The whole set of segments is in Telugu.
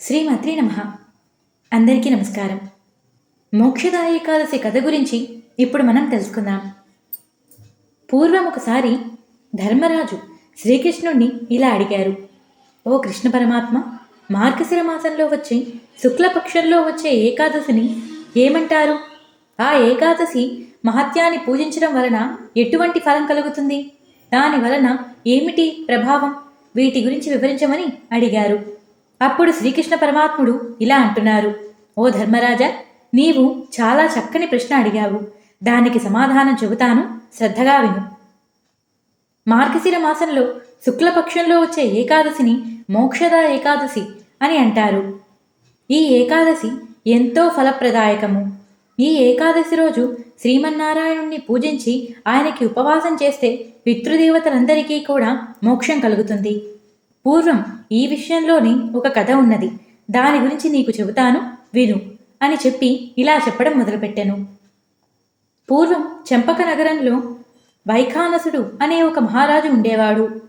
శ్రీమత్రి నమ. అందరికీ నమస్కారం. మోక్షదాయ ఏకాదశి కథ గురించి ఇప్పుడు మనం తెలుసుకుందాం. పూర్వం ఒకసారి ధర్మరాజు శ్రీకృష్ణుణ్ణి ఇలా అడిగారు. ఓ కృష్ణ పరమాత్మ మార్గశిర మాసంలో వచ్చే శుక్లపక్షంలో వచ్చే ఏకాదశిని ఏమంటారు? ఆ ఏకాదశి మహత్యాన్ని పూజించడం వలన ఎటువంటి ఫలం కలుగుతుంది? దాని వలన ఏమిటి ప్రభావం? వీటి గురించి వివరించమని అడిగారు. అప్పుడు శ్రీకృష్ణ పరమాత్ముడు ఇలా అంటున్నారు ఓ ధర్మరాజా నీవు చాలా చక్కని ప్రశ్న అడిగావు. దానికి సమాధానం చెబుతాను శ్రద్ధగా విను. మార్గశిర మాసంలో శుక్లపక్షంలో వచ్చే ఏకాదశిని మోక్షద ఏకాదశి అని అంటారు. ఈ ఏకాదశి ఎంతో ఫలప్రదాయకము. ఈ ఏకాదశి రోజు శ్రీమన్నారాయణుణ్ణి పూజించి ఆయనకి ఉపవాసం చేస్తే పితృదేవతలందరికీ కూడా మోక్షం కలుగుతుంది. పూర్వం ఈ విషయంలోని ఒక కథ ఉన్నది. దాని గురించి నీకు చెబుతాను విను అని చెప్పి ఇలా చెప్పడం మొదలుపెట్టాను. పూర్వం చెంపక నగరంలో వైఖానసుడు అనే ఒక మహారాజు ఉండేవాడు.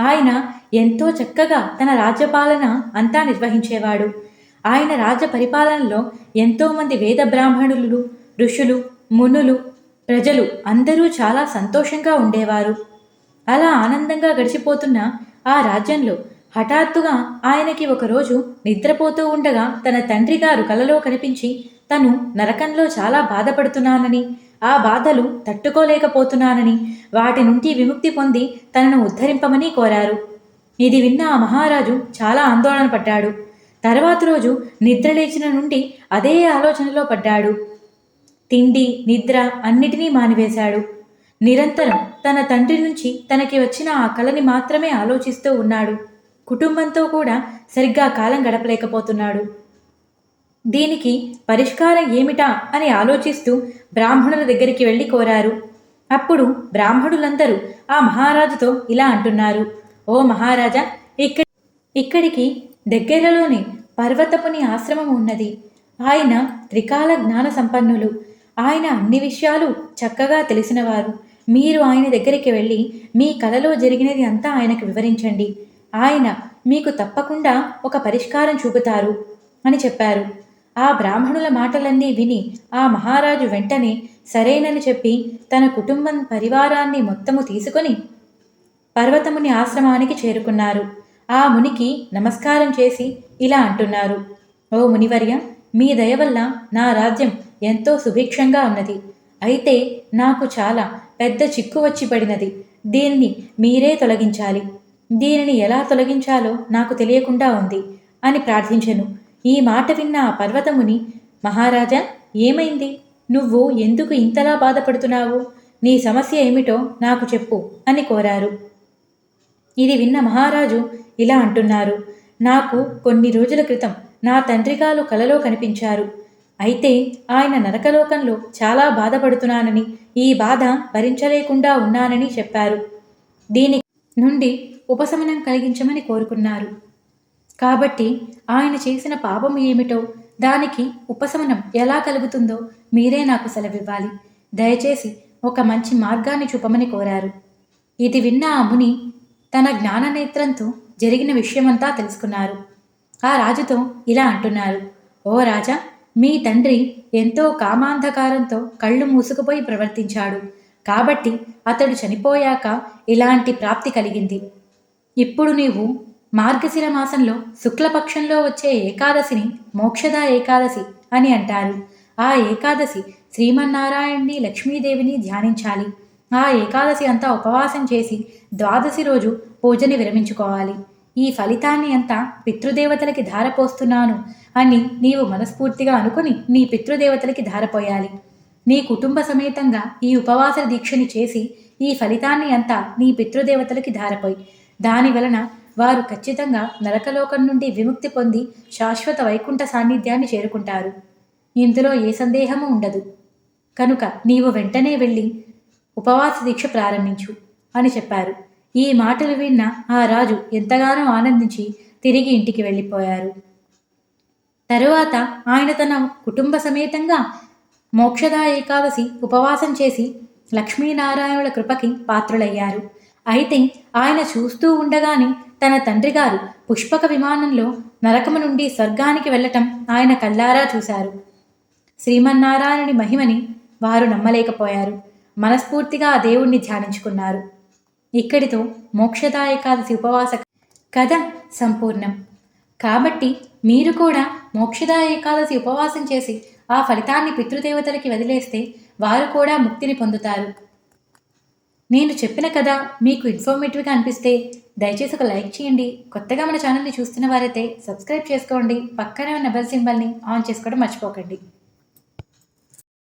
ఆయన ఎంతో చక్కగా తన రాజ్యపాలన అంతా నిర్వహించేవాడు. ఆయన రాజ్య పరిపాలనలో ఎంతోమంది వేద బ్రాహ్మణులు ఋషులు మునులు ప్రజలు అందరూ చాలా సంతోషంగా ఉండేవారు. అలా ఆనందంగా గడిచిపోతున్న ఆ రాజ్యంలో హఠాత్తుగా ఆయనకి ఒకరోజు నిద్రపోతూ ఉండగా తన తండ్రి గారు కలలో కనిపించి తను నరకంలో చాలా బాధపడుతున్నానని ఆ బాధలు తట్టుకోలేకపోతున్నానని వాటి నుండి విముక్తి పొంది తనను ఉద్ధరింపమని కోరారు. ఇది విన్న ఆ మహారాజు చాలా ఆందోళన పడ్డాడు. తర్వాత రోజు నిద్రలేచిన నుండి అదే ఆలోచనలో పడ్డాడు. తిండి నిద్ర అన్నిటినీ మానివేశాడు. నిరంతరం తన తండ్రి నుంచి తనకి వచ్చిన ఆ కళని మాత్రమే ఆలోచిస్తూ ఉన్నాడు. కుటుంబంతో కూడా సరిగ్గా కాలం గడపలేకపోతున్నాడు. దీనికి పరిష్కారం ఏమిటా అని ఆలోచిస్తూ బ్రాహ్మణుల దగ్గరికి వెళ్ళి కోరారు. అప్పుడు బ్రాహ్మణులందరూ ఆ మహారాజుతో ఇలా అంటున్నారు. ఓ మహారాజా ఇక్కడ ఇక్కడికి దగ్గరలోనే పర్వతపుని ఆశ్రమం ఉన్నది. ఆయన త్రికాల జ్ఞాన సంపన్నులు. ఆయన అన్ని విషయాలు చక్కగా తెలిసినవారు. మీరు ఆయన దగ్గరికి వెళ్ళి మీ కలలో జరిగినది అంతా ఆయనకు వివరించండి. ఆయన మీకు తప్పకుండా ఒక పరిష్కారం చూపుతారు అని చెప్పారు. ఆ బ్రాహ్మణుల మాటలన్నీ విని ఆ మహారాజు వెంటనే సరేనని చెప్పి తన కుటుంబం పరివారాన్ని మొత్తము తీసుకొని పర్వతముని ఆశ్రమానికి చేరుకున్నారు. ఆ మునికి నమస్కారం చేసి ఇలా అంటున్నారు. ఓ మునివర్య మీ దయ వల్ల నా రాజ్యం ఎంతో సుభిక్షంగా ఉన్నది. అయితే నాకు చాలా పెద్ద చిక్కు వచ్చి పడినది. దీన్ని మీరే తొలగించాలి. దీనిని ఎలా తొలగించాలో నాకు తెలియకుండా ఉంది అని ప్రార్థించెను. ఈ మాట విన్న ఆ పర్వతముని మహారాజా ఏమైంది? నువ్వు ఎందుకు ఇంతలా బాధపడుతున్నావు? నీ సమస్య ఏమిటో నాకు చెప్పు అని కోరారు. ఇది విన్న మహారాజు ఇలా అంటున్నారు. నాకు కొన్ని రోజుల క్రితం నా తండ్రిగాలు కలలో కనిపించారు. అయితే ఆయన నరకలోకంలో చాలా బాధపడుతున్నానని ఈ బాధ భరించలేకుండా ఉన్నానని చెప్పారు. దీని నుండి ఉపశమనం కలిగించమని కోరుకున్నారు. కాబట్టి ఆయన చేసిన పాపం ఏమిటో దానికి ఉపశమనం ఎలా కలుగుతుందో మీరే నాకు సెలవివ్వాలి. దయచేసి ఒక మంచి మార్గాన్ని చూపమని కోరారు. ఇది విన్న ఆ ముని తన జ్ఞాననేత్రంతో జరిగిన విషయమంతా తెలుసుకున్నారు. ఆ రాజుతో ఇలా అంటున్నారు. ఓ రాజా మీ తండ్రి ఎంతో కామాంధకారంతో కళ్ళు మూసుకుపోయి ప్రవర్తించాడు. కాబట్టి అతడు చనిపోయాక ఇలాంటి ప్రాప్తి కలిగింది. ఇప్పుడు నీవు మార్గశిర మాసంలో శుక్లపక్షంలో వచ్చే ఏకాదశిని మోక్షద ఏకాదశి అని అంటారు. ఆ ఏకాదశి శ్రీమన్నారాయణ్ణి లక్ష్మీదేవిని ధ్యానించాలి. ఆ ఏకాదశి అంతా ఉపవాసం చేసి ద్వాదశి రోజు పూజని విరమించుకోవాలి. ఈ ఫలితాన్ని అంతా పితృదేవతలకి ధారపోస్తున్నాను అని నీవు మనస్ఫూర్తిగా అనుకుని నీ పితృదేవతలకి ధారపోయాలి. నీ కుటుంబ సమేతంగా ఈ ఉపవాస దీక్షని చేసి ఈ ఫలితాన్ని అంతా నీ పితృదేవతలకి ధారపోయి. దాని వలన వారు ఖచ్చితంగా నరకలోకం నుండి విముక్తి పొంది శాశ్వత వైకుంఠ సాన్నిధ్యాన్ని చేరుకుంటారు. ఇందులో ఏ సందేహము ఉండదు. కనుక నీవు వెంటనే వెళ్ళి ఉపవాస దీక్ష ప్రారంభించు అని చెప్పారు. ఈ మాటలు విన్న ఆ రాజు ఎంతగానో ఆనందించి తిరిగి ఇంటికి వెళ్ళిపోయారు. తరువాత ఆయన తన కుటుంబ సమేతంగా మోక్షదా ఏకాదశి ఉపవాసం చేసి లక్ష్మీనారాయణుల కృపకి పాత్రులయ్యారు. అయితే ఆయన చూస్తూ ఉండగానే తన తండ్రి గారు పుష్పక విమానంలో నరకము నుండి స్వర్గానికి వెళ్ళటం ఆయన కళ్ళారా చూశారు. శ్రీమన్నారాయణుని మహిమని వారు నమ్మలేకపోయారు. మనస్ఫూర్తిగా ఆ దేవుణ్ణి ధ్యానించుకున్నారు. ఇక్కడితో మోక్షదాయకాదశి ఉపవాస కథ సంపూర్ణం. కాబట్టి మీరు కూడా మోక్షదాయ ఏకాదశి ఉపవాసం చేసి ఆ ఫలితాన్ని పితృదేవతలకి వదిలేస్తే వారు కూడా ముక్తిని పొందుతారు. నేను చెప్పిన కథ మీకు ఇన్ఫర్మేటివ్గా అనిపిస్తే దయచేసి ఒక లైక్ చేయండి. కొత్తగా మన ఛానల్ని చూస్తున్న వారైతే సబ్స్క్రైబ్ చేసుకోండి. పక్కనే ఉన్న బెల్ సింబల్ని ఆన్ చేసుకోవడం మర్చిపోకండి.